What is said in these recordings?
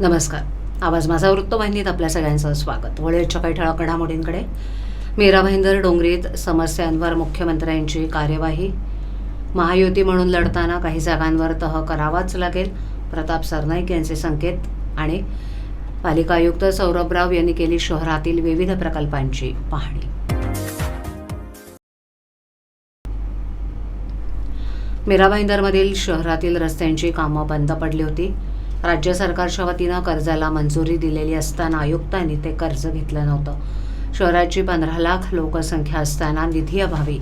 नमस्कार. आवाज माझा वृत्तवाहिनीत आपल्या सगळ्यांचं स्वागत. वळेच्या काही ठळक घडामोडींकडे. मीरा भाईंदर डोंगरीत समस्यांवर मुख्यमंत्र्यांची कार्यवाही. महायुती म्हणून लढताना काही जागांवर तह करावाच लागेल. प्रताप सरनाईक यांचे संकेत आणि पालिका आयुक्त सौरभ राव यांनी केली शहरातील विविध प्रकल्पांची पाहणी. मीरा भाईंदरमधील शहरातील रस्त्यांची कामं बंद पडली होती. राज्य सरकारच्या वतीनं कर्जाला मंजुरी दिलेली असताना आयुक्तांनी ते कर्ज घेतलं नव्हतं. शहराची पंधरा लाख लोकसंख्या असताना निधी अभावी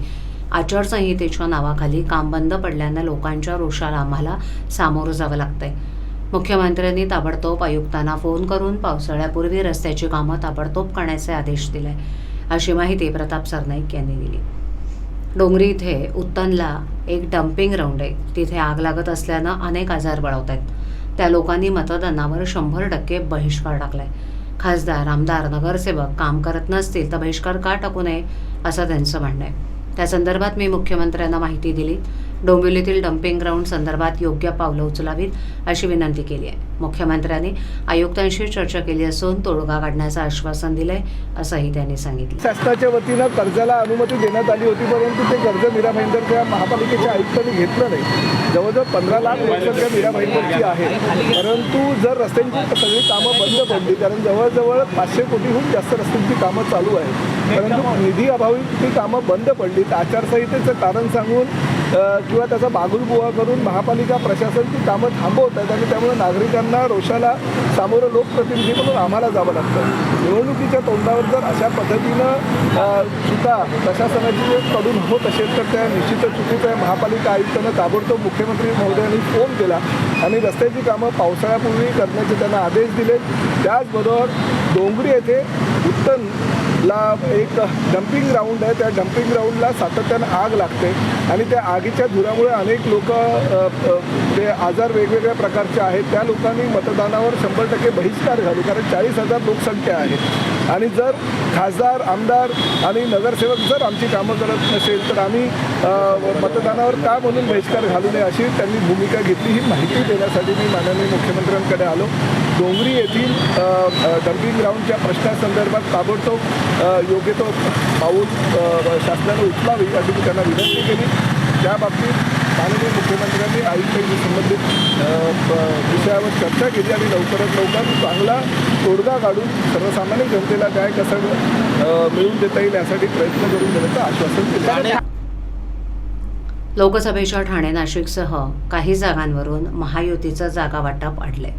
आचारसंहितेच्या नावाखाली काम बंद पडल्यानं लोकांच्या रोषाला आम्हाला सामोरं जावं लागतंय. मुख्यमंत्र्यांनी ताबडतोब आयुक्तांना फोन करून पावसाळ्यापूर्वी रस्त्याची कामं ताबडतोब करण्याचे आदेश दिले अशी माहिती प्रताप सरनाईक यांनी दिली. डोंगरी इथे उत्तनला एक डम्पिंग ग्राउंड आहे. तिथे आग लागत असल्यानं अनेक आजार बळवत आहेत त्या लोकांनी मतदानावर शंभर टक्के बहिष्कार टाकलाय. खासदार आमदार नगरसेवक काम करत नसतील तर बहिष्कार का टाकू नये असं त्यांचं म्हणणं आहे. त्या संदर्भात मी मुख्यमंत्र्यांना माहिती दिली. डोंबिवलीतील डम्पिंग ग्राउंड संदर्भात योग्य पावलं उचलावीत अशी विनंती केली आहे. मुख्यमंत्र्यांनी आयुक्तांशी चर्चा केली असून तोडगा काढण्याचं आश्वासन दिलंय असंही त्यांनी सांगितलं. शासनाच्या वतीनं कर्जाला अनुमती देण्यात आली होती परंतु ते कर्ज मीरा भाईंदरच्या महापालिकेच्या आयुक्तांनी घेतलं नाही. जवळजवळ पंधरा लाख लोकसंख्या मीरा भाईंदरची आहे. परंतु जर रस्त्यांची सगळी कामं बंद पडली कारण जवळजवळ पाचशे कोटीहून जास्त रस्त्यांची कामं चालू आहेत. परंतु निधी अभावी ती कामं बंद पडली तर आचारसंहितेचं कारण सांगून किंवा त्याचा बागुलबुवा करून महापालिका प्रशासन ती कामं थांबवत आहेत आणि त्यामुळे नागरिकांना रोषाला सामोरं लोकप्रतिनिधी म्हणून आम्हाला जावं लागतं. निवडणुकीच्या तोंडावर जर अशा पद्धतीनं सुद्धा चुका प्रशासनाची कडून होत असेल तर त्या निश्चितच चुकीचं आहे. महापालिका आयुक्तानं ताबडतोब मुख्यमंत्री महोदयांनी फोन केला आणि रस्त्याची कामं पावसाळ्यापूर्वी करण्याचे त्यांना आदेश दिले त्याचबरोबर डोंगरी येथे ला एक डम्पिंग ग्राउंड आहे. त्या डम्पिंग ग्राउंडला सातत्यानं आग लागते. आणि त्या आगीच्या धुरामुळे अनेक लोक ते आजार वेगवेगळ्या प्रकारचे आहेत त्या लोकांनी मतदानावर शंभर टक्के बहिष्कार घालू. कारण चाळीस हजार लोकसंख्या आहे आणि जर खासदार आमदार आणि नगरसेवक जर आमची कामं करत नसेल तर आम्ही मतदानावर का म्हणून बहिष्कार घालू नये अशी त्यांनी भूमिका घेतली ही माहिती देण्यासाठी मी माननीय मुख्यमंत्र्यांकडे आलो. डोंगरी येथील डम्पिंग ग्राउंडच्या प्रश्नासंदर्भात ताबडतोब योग्य तो पाऊल अ, शासनानं उचलावी अशी मी त्यांना विनंती केली. त्या बाबतीत माननीय मुख्यमंत्र्यांनी आयुक्तांशी संबंधित विषयावर चर्चा केली आणि लवकरात लवकर चांगला तोडगा काढून सर्वसामान्य जनतेला काय कसं मिळून मिळवून देता येईल यासाठी प्रयत्न करून देण्याचं आश्वासन दिलं. लोकसभेच्या ठाणे नाशिकसह काही जागांवरून महायुतीचं जागा वाटप अडलंय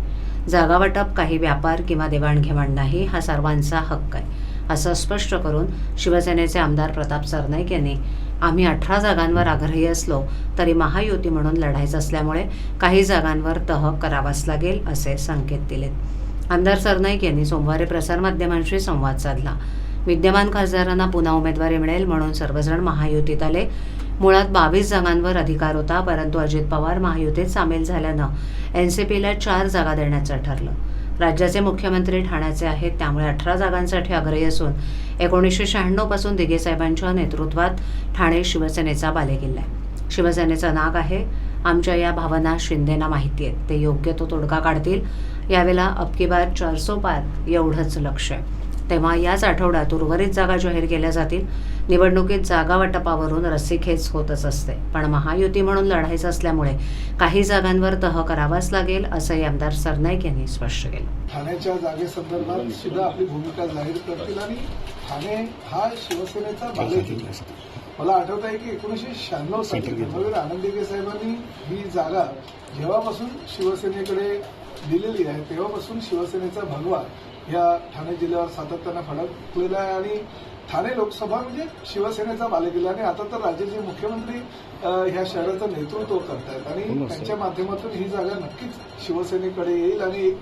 जागा वाटप काही व्यापार किंवा देवाणघेवाण नाही हा सर्वांचा हक्क आहे. असं स्पष्ट करून शिवसेनेचे आमदार प्रताप सरनाईक यांनी आम्ही अठरा जागांवर आग्रही असलो तरी महायुती म्हणून लढायचं असल्यामुळे काही जागांवर तह करावाच लागेल असे संकेत दिलेत. आमदार सरनाईक यांनी सोमवारी प्रसारमाध्यमांशी संवाद साधला. विद्यमान खासदारांना पुन्हा उमेदवारी मिळेल म्हणून सर्वजण महायुतीत आले. मुळात बावीस जागांवर अधिकार होता परंतु अजित पवार महायुतीत सामील झाल्यानं एन सी पीला चार जागा देण्याचं ठरलं. राज्याचे मुख्यमंत्री ठाण्याचे आहेत. त्यामुळे अठरा जागांसाठी आग्रही असून एकोणीसशे शहाण्णवपासून पासून साहेबांच्या नेतृत्वात ठाणे शिवसेनेचा बालेकिल्ला आहे. शिवसेनेचं नाग आहे. आमच्या या भावना शिंदेना माहिती आहेत. ते योग्य तो तोडगा काढतील. यावेळेला अबकी बार चारसो पार एवढंच लक्ष आहे. तेव्हा याच आठवड्यात उर्वरित जागा जाहीर केल्या जातील. निवडणुकीत जागा वाटपावरून रस्सीखेच होतच असते. पण महायुती म्हणून लढायचं असल्यामुळे काही जागांवर तह करावाच लागेल असंही आमदार सरनाईक यांनी स्पष्ट केलं. ठाण्याच्या जागेसंदर्भात सुद्धा आपली भूमिका जाहीर करतील आणि ठाणे हा शिवसेनेचा बालेकिल्ला आहे. मला आठवत आहे की एकोणीसशे शहाण्णव साली धर्मवीर आनंदीगे साहेबांनी ही जागा जेव्हापासून शिवसेनेकडे दिलेली आहे तेव्हापासून शिवसेनेचा भगवा या ठाणे जिल्ह्यावर सातत्यानं फडकलेला आहे आणि ठाणे लोकसभा म्हणजे शिवसेनेचा बालेकिल्ला आणि आता तर राज्याचे मुख्यमंत्री ह्या शहराचं नेतृत्व करतायत आणि त्यांच्या माध्यमातून ही जागा नक्कीच शिवसेनेकडे येईल आणि एक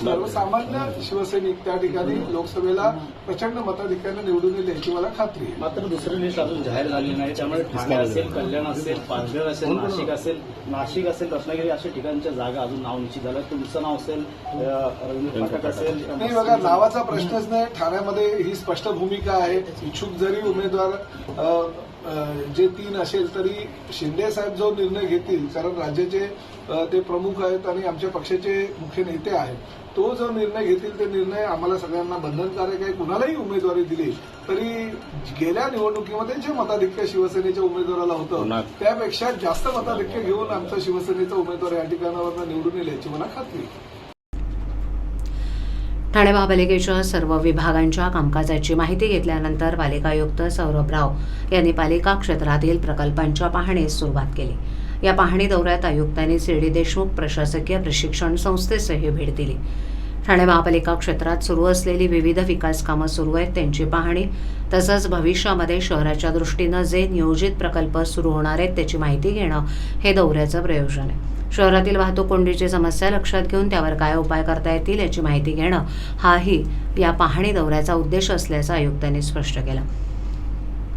सर्वसामान्य शिवसैनिक त्या ठिकाणी लोकसभेला प्रचंड मताधिक्यानं निवडून येईल याची मला खात्री आहे. मात्र दुसरी लिस्ट अजून जाहीर झाली नाही. त्यामुळे ठाणे असेल कल्याण असेल पालघर असेल नाशिक असेल नाशिक असेल रत्नागिरी अशा ठिकाणच्या जागा अजून नाव निश्चित झालं तुमचं नाव असेल रवींद्र फाटक असेल नाही बघा नावाचा प्रश्नच नाही. ठाण्यामध्ये ही स्पष्ट भूमिका आहे. इच्छुक जरी उमेदवार जे तीन असेल तरी शिंदे साहेब जो निर्णय घेतील कारण राज्याचे ते प्रमुख आहेत आणि आमच्या पक्षाचे मुख्य नेते आहेत तो जो निर्णय घेतील ते निर्णय आम्हाला सगळ्यांना बंधनकारक आहे. कुणालाही उमेदवारी दिली तरी गेल्या निवडणुकीमध्ये जे मताधिक्य शिवसेनेच्या उमेदवाराला होतं त्यापेक्षा जास्त मताधिक्य घेऊन आमचा शिवसेनेचा उमेदवार या ठिकाणावर निवडून येईल याची मला खात्री ठाणे महापालिकेच्या सर्व विभागांच्या कामकाजाची माहिती घेतल्यानंतर पालिका आयुक्त सौरभ राव यांनी पालिका क्षेत्रातील प्रकल्पांच्या पाहणीस सुरुवात केली. या पाहणी दौऱ्यात आयुक्तांनी सी. देशमुख प्रशासकीय प्रशिक्षण संस्थेसही भेट दिली. ठाणे महापालिका क्षेत्रात सुरू असलेली विविध विकास कामं सुरू आहेत त्यांची पाहणी. तसंच भविष्यामध्ये शहराच्या दृष्टीनं जे नियोजित प्रकल्प सुरू होणार आहेत त्याची माहिती घेणं हे दौऱ्याचं प्रयोजन आहे. शहरातील वाहतूक कोंडीची समस्या लक्षात घेऊन त्यावर काय उपाय करता येतील याची माहिती घेणं हाही या पाहणी दौऱ्याचा उद्देश असल्याचं आयुक्तांनी स्पष्ट केलं.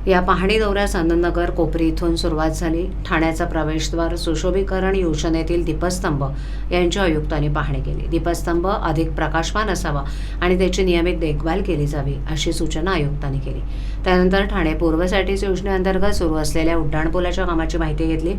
या पाहणी दौऱ्यास आनंदनगर कोपरी इथून सुरुवात झाली. ठाण्याचा प्रवेशद्वार सुशोभीकरण योजनेतील दीपस्तंभ यांच्या आयुक्तांनी पाहणी केली. दीपस्तंभ अधिक प्रकाशमान असावा आणि त्याची नियमित देखभाल केली जावी अशी सूचना आयुक्तांनी केली. त्यानंतर ठाणे पूर्वसाठीच योजनेअंतर्गत सुरू असलेल्या उड्डाणपुलाच्या कामाची माहिती घेतली.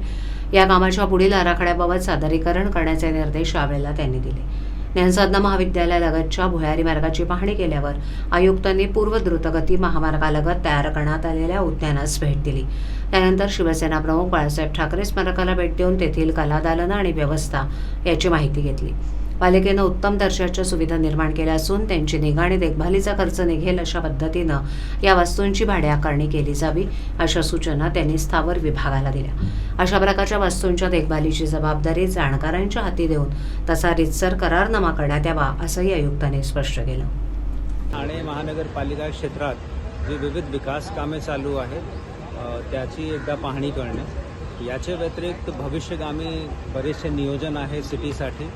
या कामाच्या पुढील आराखड्याबाबत सादरीकरण करण्याचे निर्देश यावेळेला त्यांनी दिले. ज्ञानसाधना महाविद्यालयालगतच्या भुयारी मार्गाची पाहणी केल्यावर आयुक्तांनी पूर्व द्रुतगती महामार्गालगत तयार करण्यात आलेल्या उद्यानास भेट दिली. त्यानंतर शिवसेना प्रमुख बाळासाहेब ठाकरे स्मारकाला भेट देऊन तेथील कलादालनं आणि व्यवस्था याची माहिती घेतली. पालिकेनं उत्तम दर्जाच्या सुविधा निर्माण केल्या असून त्यांची निगा आणि देखभालीचा खर्च निघेल अशा पद्धतीनं या वस्तूंची भाडे आकारणी केली जावी अशा सूचना त्यांनी स्थावर विभागाला दिल्या. अशा प्रकारच्या वस्तूंच्या देखभालीची जबाबदारी जाणकारांच्या हाती देऊन तसा रितसर करारनामा करण्यात यावा असंही आयुक्तांनी स्पष्ट केलं. ठाणे महानगरपालिका क्षेत्रात जी विविध विकास कामे चालू आहेत त्याची एकदा पाहणी करणे. याच्या व्यतिरिक्त भविष्यगामी बरेचसे नियोजन आहे सिटीसाठी.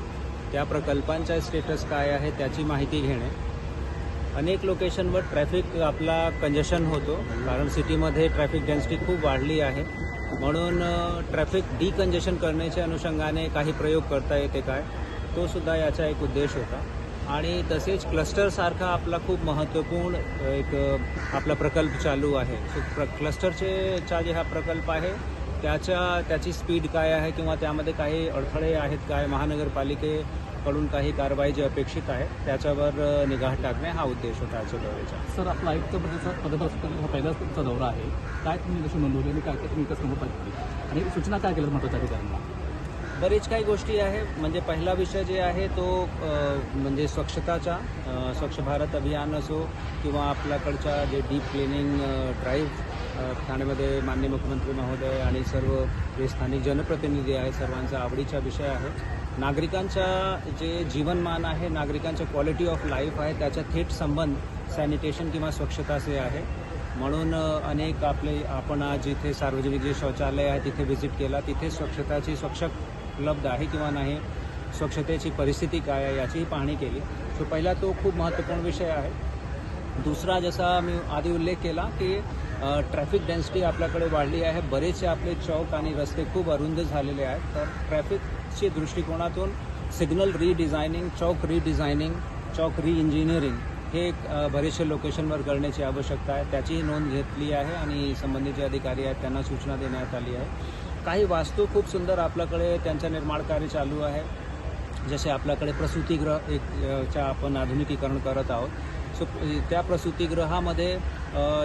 त्या प्रकल्पांचा स्टेटस काय आहे त्याची माहिती घेणे. अनेक लोकेशनवर ट्रॅफिक आपला कंजेशन होतो कारण सिटीमध्ये ट्रॅफिक डेन्सिटी खूप वाढली आहे. म्हणून ट्रॅफिक डिकंजेशन करण्याच्या अनुषंगाने काही प्रयोग करता येते काय? तो सुद्धा याचा एक उद्देश होता. आणि तसेच क्लस्टरसारखा आपला खूप महत्त्वपूर्ण एक आपला प्रकल्प चालू आहे. सो प्र क्लस्टरचे चा जे हा प्रकल्प आहे त्याच्या त्याची स्पीड काय आहे किंवा त्यामध्ये काही अडथळे आहेत काय? महानगरपालिके महानगरपालिकेकडून काही कारवाई जी अपेक्षित आहे त्याच्यावर निगाह टाकणे हा उद्देश होता आजच्या दौऱ्याचा. सर आपला आयुक्त पदभार हा पहिलाच तुमचा दौरा आहे. काय तुम्ही कशी नोंदवली आणि काय काय तुम्ही कामं पाहिजे आणि सूचना काय केल्या महत्त्वाच्या अधिकाऱ्यांना बरेच काही गोष्टी आहे म्हणजे पहिला विषय जे आहे तो म्हणजे स्वच्छताचा स्वच्छ भारत अभियान असो किंवा आपल्याकडच्या जे डीप क्लिनिंग ड्राईव्ह ठाण्यामध्ये मान्य मुख्यमंत्री महोदय आणि सर्व जे स्थानिक जनप्रतिनिधी आहेत सर्वांचा आवडीचा विषय आहे. नागरिकांच्या जे जीवनमान आहे नागरिकांच्या क्वालिटी ऑफ लाईफ आहे त्याचा थेट संबंध सॅनिटेशन किंवा स्वच्छताचे आहे. म्हणून अनेक आपले आपण आज जिथे सार्वजनिक जे शौचालय आहे तिथे व्हिजिट केला तिथे स्वच्छताची स्वच्छ उपलब्ध आहे किंवा नाही स्वच्छतेची परिस्थिती काय आहे याचीही पाहणी केली. सो पहिला तो खूप महत्त्वपूर्ण विषय आहे. दुसरा जसा मी आधी उल्लेख केला की ट्रॅफिक डेन्सिटी आपल्याकडे वाढली आहे. बरेचसे आपले चौक आणि रस्ते खूप अरुंद झालेले आहेत. तर ट्रॅफिक चे दृष्टिकोनातून सिग्नल रिडिझायनिंग चौक रिडिझायनिंग चौक रिइंजिनिअरिंग हे एक बरेचसे लोकेशनवर करण्याची आवश्यकता आहे. त्याचीही नोंद घेतली आहे आणि संबंधित जे अधिकारी आहेत त्यांना सूचना देण्यात आली आहे. काही वास्तू खूप सुंदर आपल्याकडे त्यांचं निर्माण कार्य चालू आहे. जसे आपल्याकडे प्रसूतीगृह एक च्या आपण आधुनिकीकरण करत आहोत. सो त्या प्रसूतीगृहामध्ये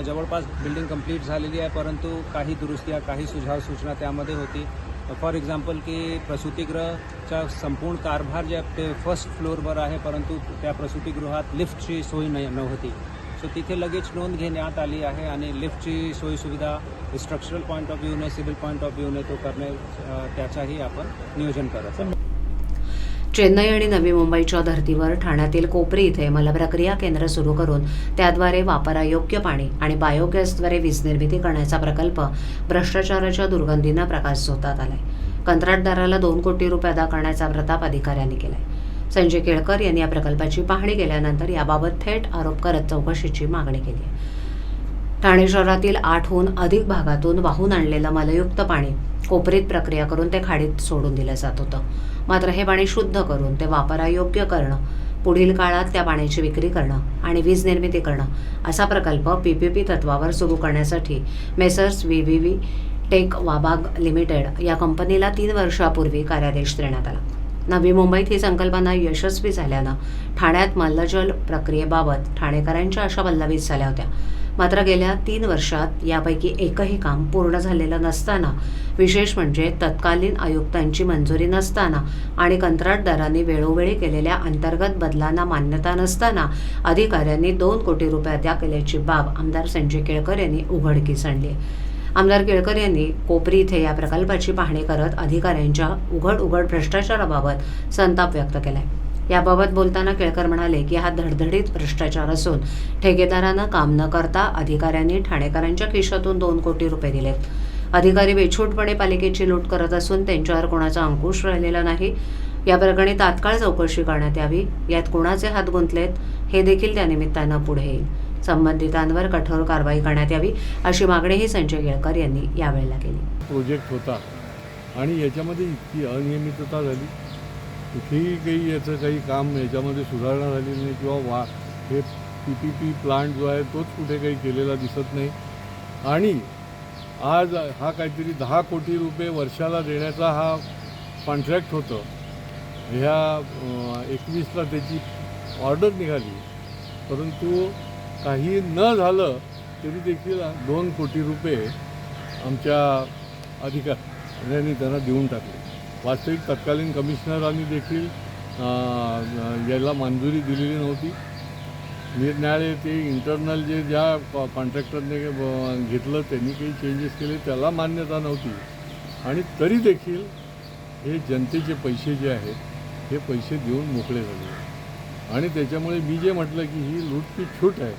जवळपास बिल्डिंग कंप्लीट झालेली आहे परंतु काही दुरुस्त्या काही सुझाव सूचना त्यामध्ये होती. फॉर एक्झाम्पल की प्रसूतीगृहाचा संपूर्ण कारभार जे ते फर्स्ट फ्लोअरवर आहे परंतु त्या प्रसूतीगृहात लिफ्टची सोय नाही नव्हती. सो तिथे लगेच नोंद घेण्यात आली आहे आणि लिफ्टची सोयी सुविधा स्ट्रक्चरल पॉईंट ऑफ व्ह्यूने सिव्हिल पॉईंट ऑफ व्ह्यूने तो करणे त्याचाही आपण नियोजन करत आहोत. चेन्नई आणि नवी मुंबईच्या धर्तीवर ठाण्यातील कोपरी इथे मलप्रक्रिया केंद्र सुरू करून त्याद्वारे वापरायोग्य पाणी आणि बायोगॅसद्वारे वीज निर्मिती करण्याचा प्रकल्प भ्रष्टाचाराच्या दुर्गंधीनं प्रकाश झोतात आलाय. कंत्राटदाराला दोन कोटी रुपये अदा करण्याचा प्रताप अधिकाऱ्यांनी केलाय. संजय केळकर यांनी या प्रकल्पाची पाहणी केल्यानंतर याबाबत थेट आरोप करत चौकशीची मागणी केली आहे. ठाणे शहरातील आठहून अधिक भागातून वाहून आणलेलं मलयुक्त पाणी कोपरीत प्रक्रिया करून ते खाडीत सोडून दिलं जात होतं. मात्र हे पाणी शुद्ध करून ते वापरायोग्य करणं पुढील काळात त्या पाण्याची विक्री करणं आणि वीज निर्मिती करणं असा प्रकल्प पी पी पी तत्वावर सुरू करण्यासाठी Messrs V V V tech Wabag limited या कंपनीला तीन वर्षापूर्वी कार्यादेश देण्यात आला. नवी मुंबईत ही संकल्पना यशस्वी झाल्यानं ठाण्यात मल्लजल प्रक्रियेबाबत ठाणेकरांच्या अशा पल्लवीत झाल्या होत्या. मात्र गेल्या तीन वर्षात यापैकी एकही काम पूर्ण झालेलं नसताना विशेष म्हणजे तत्कालीन आयुक्तांची मंजुरी नसताना आणि कंत्राटदारांनी वेळोवेळी केलेल्या अंतर्गत बदलांना मान्यता नसताना अधिकाऱ्यांनी दोन कोटी रुपया द्या केल्याची बाब आमदार संजय केळकर यांनी उघडकीस आणली आहे. आमदार केळकर यांनी कोपरी इथे या प्रकल्पाची पाहणी करत अधिकाऱ्यांच्या उघड उघड भ्रष्टाचाराबाबत संताप व्यक्त केला आहे याबाबत बोलताना केळकर म्हणाले की हा धडधडीत भ्रष्टाचार असून ठेकेदारानं काम न करता अधिकाऱ्यांनी ठाणेकरांच्या खिशातून दोन कोटी रुपये दिलेत. अधिकारी बेछूटपणे पालिकेची लूट करत असून त्यांच्यावर कोणाचा अंकुश राहिलेला नाही. या प्रकरणी तात्काळ चौकशी करण्यात यावी. यात कोणाचे हात गुंतलेत हे देखील त्यानिमित्तानं पुढे येईल. संबंधितांवर कठोर कारवाई करण्यात यावी अशी मागणीही संजय केळकर यांनी यावेळेला केली. प्रोजेक्ट होता आणि याच्यामध्ये इतकी अनियमितता झाली. कुठेही काही याचं काही काम याच्यामध्ये सुधारणा झालेली नाही किंवा वा हे पी पी पी प्लांट जो आहे तोच कुठे काही केलेला दिसत नाही. आणि आज हा काहीतरी दहा कोटी रुपये वर्षाला देण्याचा हा कॉन्ट्रॅक्ट होतं. ह्या एकवीसला त्याची ऑर्डर निघाली. परंतु काही न झालं तरी देखील दोन कोटी रुपये आमच्या अधिकाऱ्यांनी त्यांना देऊन टाकले. वास्तविक तत्कालीन कमिशनरांनी देखील याला मंजुरी दिलेली नव्हती. निरनिराळे ते इंटरनल जे ज्या कॉन्ट्रॅक्टरने घेतलं त्यांनी काही चेंजेस केले त्याला मान्यता नव्हती. आणि तरी देखील हे जनतेचे पैसे जे आहेत हे पैसे देऊन मोकळे झाले. आणि त्याच्यामुळे मी जे म्हटलं की ही लूटपी छूट आहे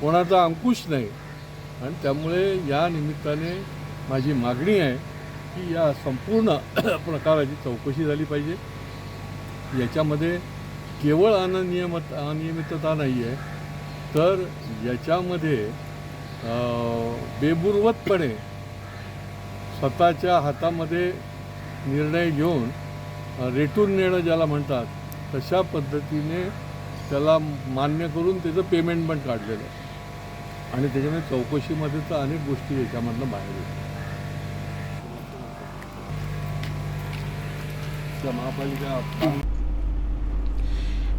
कोणाचा अंकुश नाही. आणि त्यामुळे या निमित्ताने माझी मागणी आहे की या संपूर्ण प्रकाराची चौकशी झाली पाहिजे. याच्यामध्ये केवळ अनियमित अनियमितता नाही आहे तर याच्यामध्ये बेबुर्वतपणे बेबुरवतपणे स्वतःच्या हातामध्ये निर्णय घेऊन रेटून नेणं ज्याला म्हणतात तशा पद्धतीने त्याला मान्य करून त्याचं पेमेंट पण काढलेलं आहे. आणि त्याच्यामुळे चौकशीमध्ये तर अनेक गोष्टी याच्यामधनं बाहेर येतात. महापालिका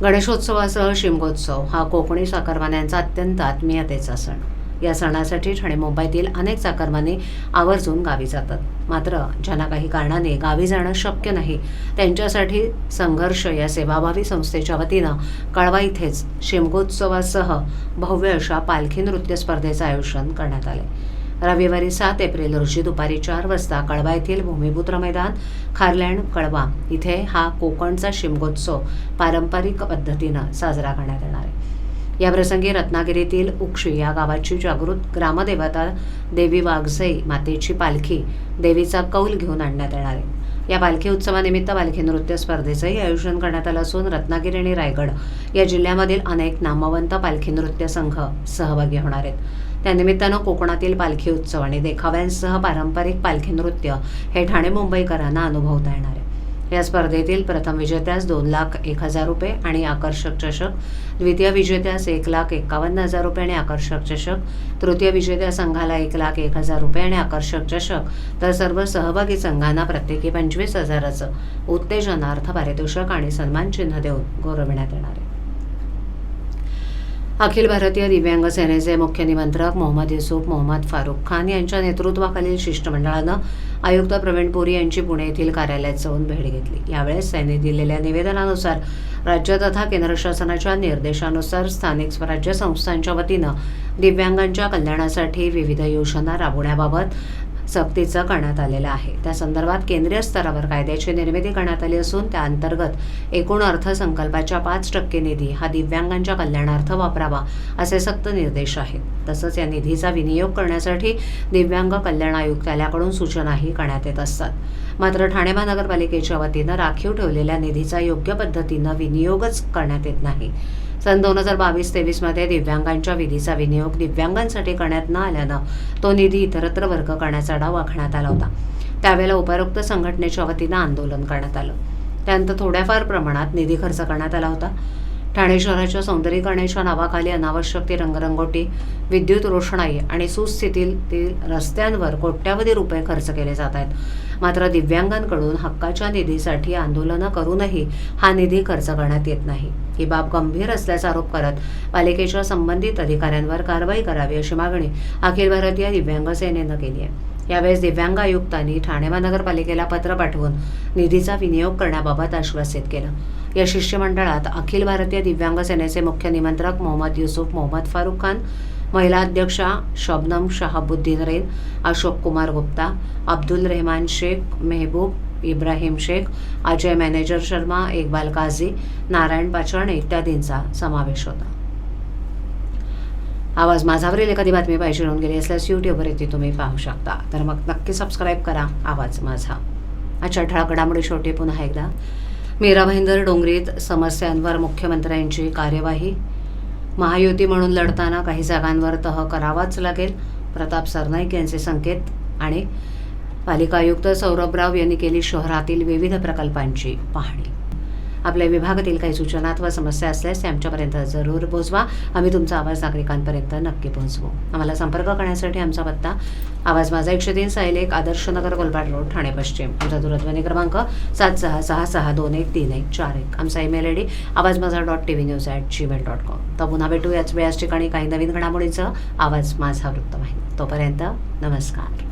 गणेशोत्सवासह शिमगोत्सव हा कोकणी चाकरमान्यांचा अत्यंत आत्मीयतेचा सण. या सणासाठी ठाणे मुंबईतील अनेक चाकरमाने आवर्जून गावी जातात. मात्र ज्यांना काही कारणाने गावी जाणं शक्य नाही त्यांच्यासाठी संघर्ष या सेवाभावी संस्थेच्या वतीनं कळवा इथेच शिमगोत्सवासह भव्य अशा पालखी नृत्य स्पर्धेचं आयोजन करण्यात आले रविवारी सात एप्रिल रोजी दुपारी चार वाजता कळवा येथील भूमिपुत्र मैदान खारलँड कळवा. इथे हा कोकणचा शिमगोत्सव पारंपरिक पद्धतीनं साजरा करण्यात येणार आहे. याप्रसंगी रत्नागिरीतील उक्षी या गावाची जागृत ग्रामदेवता देवी वाघसई मातेची पालखी देवीचा कौल घेऊन आणण्यात येणार आहे. या पालखी उत्सवानिमित्त पालखी नृत्य स्पर्धेचंही आयोजन करण्यात आलं असून रत्नागिरी आणि रायगड या जिल्ह्यामधील अनेक नामवंत पालखी नृत्य संघ सहभागी होणार आहेत. त्यानिमित्तानं कोकणातील पालखी उत्सव आणि देखाव्यांसह पारंपरिक पालखी नृत्य हे ठाणे मुंबईकरांना अनुभवता येणार आहे या स्पर्धेतील प्रथम विजेत्यास दोन लाख एक हजार रुपये आणि आकर्षक चषक द्वितीय विजेत्यास एक लाख एकावन्न हजार रुपये आणि आकर्षक चषक तृतीय विजेत्या संघाला एक लाख एक हजार रुपये आणि आकर्षक चषक तर सर्व सहभागी संघांना प्रत्येकी पंचवीस हजाराचं उत्तेजनार्थ पारितोषिक आणि सन्मान चिन्ह देऊन गौरविण्यात येणार आहे. अखिल भारतीय दिव्यांग सेनेचे मुख्य निमंत्रक मोहम्मद युसुफ मोहम्मद फारुख खान यांच्या नेतृत्वाखालील शिष्टमंडळानं आयुक्त प्रवीण पुरी यांची पुणे येथील कार्यालयात जाऊन भेट घेतली. यावेळेस त्यांनी दिलेल्या निवेदनानुसार राज्य तथा केंद्र शासनाच्या निर्देशानुसार स्थानिक स्वराज्य संस्थांच्या वतीनं दिव्यांगांच्या कल्याणासाठी विविध योजना राबवण्याबाबत सक्तीचं करण्यात आलेलं आहे. त्या संदर्भात केंद्रीय स्तरावर कायद्याची निर्मिती करण्यात आली असून त्या अंतर्गत एकूण अर्थसंकल्पाच्या पाच टक्के निधी हा दिव्यांगांच्या कल्याणार्थ वापरावा असे सक्त निर्देश आहेत. तसंच या निधीचा विनियोग करण्यासाठी दिव्यांग कल्याण आयुक्तालयाकडून सूचनाही करण्यात येत असतात. मात्र ठाणे महानगरपालिकेच्या वतीनं राखीव ठेवलेल्या निधीचा योग्य पद्धतीनं विनियोगच करण्यात येत नाही. सन दोन हजार बावीस तेवीसमध्ये दिव्यांगांच्या विधीचा विनियोग दिव्यांगांसाठी करण्यात न आल्यानं तो निधी इतरत्र वर्ग करण्याचा डाव आखण्यात आला होता. त्यावेळेला उपरोक्त संघटनेच्या वतीनं आंदोलन करण्यात आलं. त्यानंतर थोड्याफार प्रमाणात निधी खर्च करण्यात आला होता. ठाणे शहराच्या सौंदर्यीकरणाच्या नावाखाली अनावश्यक ती रंगरंगोटी विद्युत रोषणाई आणि सुस्थितीतील रस्त्यांवर कोट्यावधी रुपये खर्च केले जात आहेत. मात्र दिव्यांगांकडून हक्काच्या निधीसाठी आंदोलनं करूनही हा निधी खर्च करण्यात येत नाही. ही बाब गंभीर असल्याचा आरोप करत पालिकेच्या संबंधित अधिकाऱ्यांवर कारवाई करावी अशी मागणी अखिल भारतीय दिव्यांग सेनेनं केली आहे. यावेळेस दिव्यांग आयुक्तांनी ठाणे महानगरपालिकेला पत्र पाठवून निधीचा विनियोग करण्याबाबत आश्वासित केलं. या शिष्टमंडळात अखिल भारतीय दिव्यांग सेनेचे मुख्य निमंत्रक मोहम्मद युसुफ मोहम्मद फारुख खान महिला अध्यक्षा शबनम शहाबुद्दीन रेन अशोक कुमार गुप्ता अब्दुल रहमान शेख मेहबूब इब्राहिम शेख अजय मॅनेजर शर्मा इक्बाल काझी नारायण पाचण इत्यादींचा समावेश होता. आवाज माझावरील एखादी बातमी पाहिजे होऊन गेली असल्यास यूट्यूबवर ती तुम्ही पाहू शकता. तर मग नक्की सबस्क्राईब करा. आवाज माझा. अच्छा ठळक घडामोडी शेवटी पुन्हा एकदा. मीरा भाईंदर डोंगरीत समस्यांवर मुख्यमंत्र्यांची कार्यवाही. महायुती म्हणून लढताना काही जागांवर तह करावाच लागेल. प्रताप सरनाईक यांचे संकेत आणि पालिका आयुक्त सौरभराव यांनी केली शहरातील विविध प्रकल्पांची पाहणी. आपल्या विभागातील काही सूचना अथवा समस्या असल्यास ते आमच्यापर्यंत जरूर पोहोचवा. आम्ही तुमचा आवाज नागरिकांपर्यंत नक्की पोहोचवू. आम्हाला संपर्क करण्यासाठी आमचा पत्ता आवाज माझा एकशे तीन साईल एक आदर्शनगर कोलपाट रोड ठाणे पश्चिम. आमचा दूरध्वनी क्रमांक सात सहा सहा सहा दोन एक तीन एक चार एक. आमचा email I D Awaz Maza dot T V news at Gmail dot com. तर पुन्हा भेटू याच वेळाच ठिकाणी काही नवीन घडामोडींचं आवाज माझा वृत्तवाहिनी. तोपर्यंत नमस्कार.